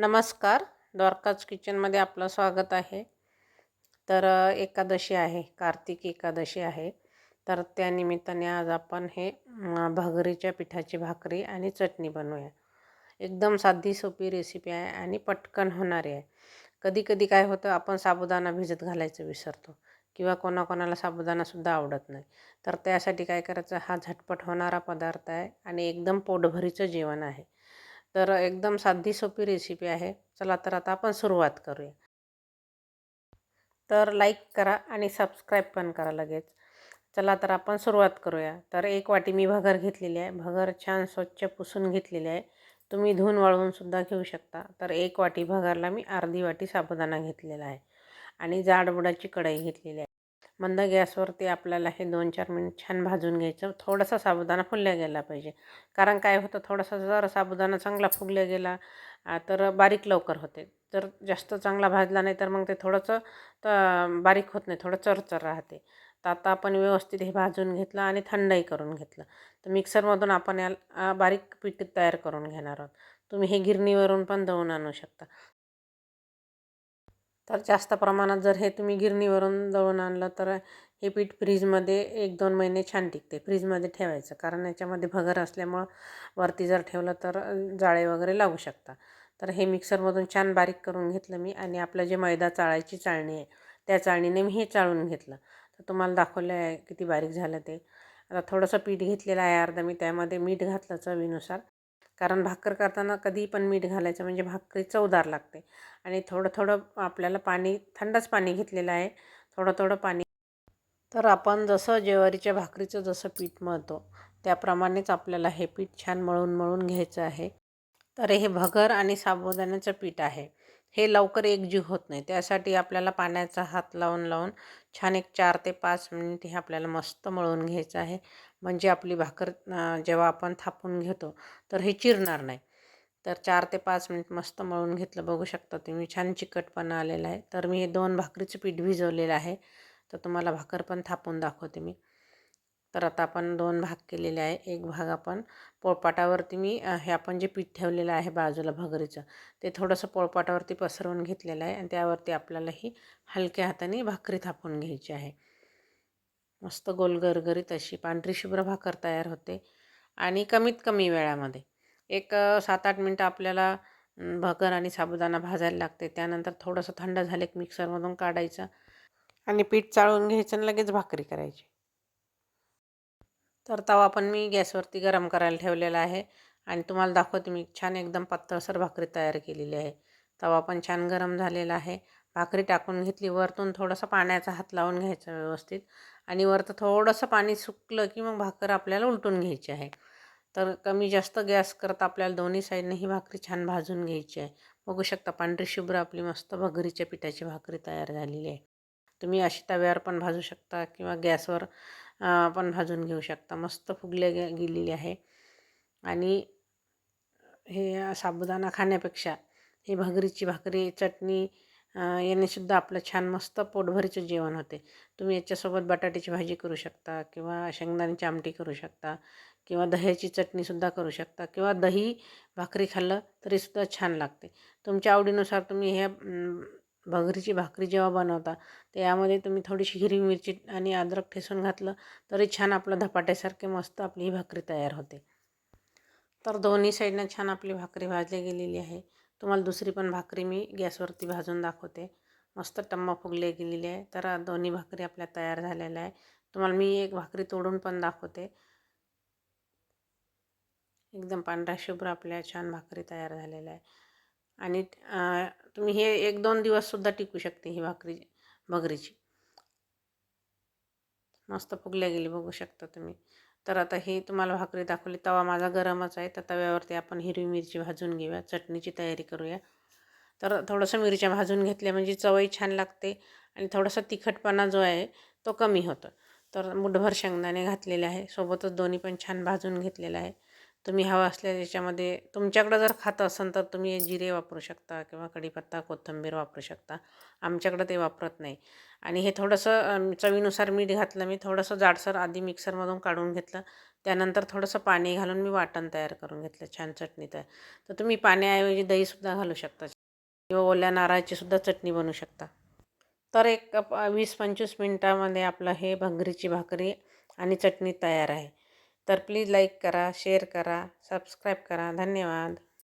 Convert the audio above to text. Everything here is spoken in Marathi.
नमस्कार. द्वारकाज किचनमध्ये आपलं स्वागत आहे. तर एकादशी आहे. कार्तिक एकादशी आहे. तर त्या निमित्ताने आज आपण हे भाकरीच्या भगरीच्या पिठाची भाकरी आणि चटणी बनवूया. एकदम साधी सोपी रेसिपी आहे आणि पटकन होणारी आहे. कधी कधी काय होतं आपण साबुदाणा भिजत घालायचं विसरतो किंवा कोणाकोणाला साबुदाणासुद्धा आवडत नाही. तर त्यासाठी काय करायचं हा झटपट होणारा पदार्थ आहे आणि एकदम पोटभरीचं जेवण आहे. तर एकदम साधी सोपी रेसिपी आहे. चला तर आता आपण सुरुवात करूया. तर लाईक करा आणि सबस्क्राईब पण करा लगेच. चला तर आपण सुरुवात करूया. तर एक वाटी मी भगर घेतलेली आहे. भगर छान स्वच्छ पुसून घेतलेली आहे. तुम्ही धुवून वाळवूनसुद्धा घेऊ शकता. तर एक वाटी भगरला मी अर्धी वाटी साबुदाणा घेतलेला आहे. आणि जाडबुडाची कढई घेतलेली आहे. मंद गॅसवरती आपल्याला हे दोन चार मिनिट छान भाजून घ्यायचं. थोडासा साबुदाणा फुलल्या गेला पाहिजे. कारण काय होतं थोडासा जर साबुदाणा चांगला फुगल्या गेला तर बारीक लवकर होते. जर जास्त चांगला भाजला नाही तर मग ते थोडंसं तर बारीक होत नाही थोडं चरचर राहते. तर आता आपण व्यवस्थित हे भाजून घेतलं आणि थंडही करून घेतलं. तर मिक्सरमधून आपण या बारीक पीठ तयार करून घेणार आहोत. तुम्ही हे गिरणीवरून पण दळून आणू शकता. तर जास्त प्रमाणात जर हे तुम्ही गिरणीवरून दळून आणलं तर हे पीठ फ्रीजमध्ये एक दोन महिने छान टिकते. फ्रीजमध्ये ठेवायचं. कारण याच्यामध्ये भगर असल्यामुळं वरती जर ठेवलं तर जाळे वगैरे लागू शकतात. तर हे मिक्सरमधून छान बारीक करून घेतलं मी आणि आपलं जे मैदा चाळायची चाळणी आहे त्या चाळणीने मी हे चाळून घेतलं. तर तुम्हाला दाखवलं आहे किती बारीक झालं ते. आता थोडंसं पीठ घेतलेलं आहे अर्धा. मी त्यामध्ये मीठ घातलं चवीनुसार. कारण भाकर करताना कधी पण मीठ घालायचं म्हणजे भाकरी चवदार लागते. आणि थोडं थोडं आपल्याला पाणी थंडच पाणी घेतलेलं आहे. थोडं थोडं पाणी. तर आपण जसं ज्वारीच्या भाकरीचं जसं पीठ मळतो त्याप्रमाणेच आपल्याला हे पीठ छान मळून मळून घ्यायचं आहे. तर हे भगर आणि साबुदाण्याचं पीठ आहे. हे लवकर एकजीव होत नाही. त्यासाठी आपल्याला पाण्याचा हात लावून लावून छान एक चार ते पाच मिनिट हे आपल्याला मस्त मळून घ्यायचं आहे. म्हणजे आपली भाकर जेव्हा आपण थापून घेतो तर हे चिरणार नाही. तर चार ते पाच मिनिट मस्त मळून घेतलं. बघू शकता तुम्ही छान चिकटपणा आलेला आहे. तर मी हे दोन भाकरीचं पीठ भिजवलेलं आहे. तर तुम्हाला भाकर पण थापून दाखवते मी. तर आता आपण दोन भाग केलेले आहे. एक भाग आपण पोळपाटावरती मी हे आपण जे पीठ ठेवलेलं आहे बाजूला भगरीचं ते थोडंसं पोळपाटावरती पसरवून घेतलेलं आहे आणि त्यावरती आपल्याला ही हलक्या हाताने भाकरी थापून घ्यायची आहे. मस्त गोल गरगरीत अशी पांढरी शुभ्र भाकर तयार होते आणि कमीत कमी वेळामध्ये. एक सात आठ मिनटं आपल्याला भगर आणि साबुदाणा भाजायला लागते. त्यानंतर थोडंसं थंड झालं की मिक्सरमधून काढायचं आणि पीठ चाळून घ्यायचं आणि लगेच भाकरी करायची. तर तवा पण मी गॅसवरती गरम करायला ठेवलेला आहे. आणि तुम्हाला दाखवते मी छान एकदम पातळसर भाकरी तयार केलेली आहे. तवा पण छान गरम झालेला आहे. भाकरी टाकून घेतली वरतून थोडंसं पाण्याचा हात लावून घ्यायचा व्यवस्थित. आणि वरतं थोडंसं पाणी सुकलं की मग भाकर आपल्याला उलटून घ्यायची आहे. तर कमी जास्त गॅस करत आपल्याला दोन्ही साईडने ही भाकरी छान भाजून घ्यायची आहे. बघू शकता पांढरी शुभ्र आपली मस्त भगरीच्या पिठाची भाकरी तयार झालेली आहे. तुम्ही अशी तव्यावर पण भाजू शकता किंवा गॅसवर पण भाजून घेऊ शकता. मस्त फुगले गे गेलेली आहे. आणि हे साबुदाणा खाण्यापेक्षा ही भगरीची भाकरी चटणी यानेसुद्धा आपलं छान मस्त पोटभरीचं जेवण होते. तुम्ही याच्यासोबत बटाट्याची भाजी करू शकता किंवा शेंगदाण्याची आमटी करू शकता किंवा दह्याची चटणीसुद्धा करू शकता किंवा दही भाकरी खाल्लं तरीसुद्धा छान लागते. तुमच्या आवडीनुसार तुम्ही ह्या भगरीची भाकरी जेव्हा बनवता तर यामध्ये तुम्ही थोडीशी हिरवी मिरची आणि अद्रक ठेसून घातलं तरी छान आपलं धपाट्यासारखे मस्त आपली ही भाकरी तयार होते. तर दोन्ही साईडनं छान आपली भाकरी भाजली गेलेली आहे. तुम्हाला दुसरी पण भाकरी मी गॅसवरती भाजून दाखवते. मस्त टम्मा फुगले गेलेली आहे. तर दोन्ही भाकरी आपल्या तयार झालेल्या आहे. तुम्हाला मी एक भाकरी तोडून पण दाखवते. एकदम पांढरा शुभ्र आपल्या छान भाकरी तयार झालेल्या आहे. आणि तुम्ही हे एक दोन दिवससुद्धा टिकू शकते ही भाकरी भगरीची. मस्त फुगल्या गेली बघू शकता तुम्ही. तर आता ही तुम्हाला भाकरी दाखवली. तवा माझा गरमच आहे. तर तव्यावरती आपण हिरवी मिरची भाजून घेऊया. चटणीची तयारी करूया. तर थोडंसं मिरच्या भाजून घेतल्या म्हणजे चवही छान लागते आणि थोडासा तिखटपणा जो आहे तो कमी होतो. तर मुठभर शेंगदाणे घातलेले आहे. सोबतच दोन्ही पण छान भाजून घेतलेलं आहे. तुम्ही हवं असल्या याच्यामध्ये तुमच्याकडं जर खातं असेल तर तुम्ही जिरे वापरू शकता किंवा कढीपत्ता कोथिंबीर वापरू शकता. आमच्याकडं ते वापरत नाही. आणि हे थोडंसं चवीनुसार मीठ घातलं मी थोडंसं जाडसर आधी मिक्सरमधून काढून घेतलं. त्यानंतर थोडंसं पाणी घालून मी वाटण तयार करून घेतलं छान चटणी तयार. तर तुम्ही पाण्याऐवजी दहीसुद्धा घालू शकता. किंवा ओल्या नारळाचीसुद्धा चटणी बनवू शकता. तर एक वीस पंचवीस मिनटामध्ये आपलं हे भंगरीची भाकरी आणि चटणी तयार आहे. तर प्लीज लाईक करा शेअर करा सबस्क्राईब करा. धन्यवाद.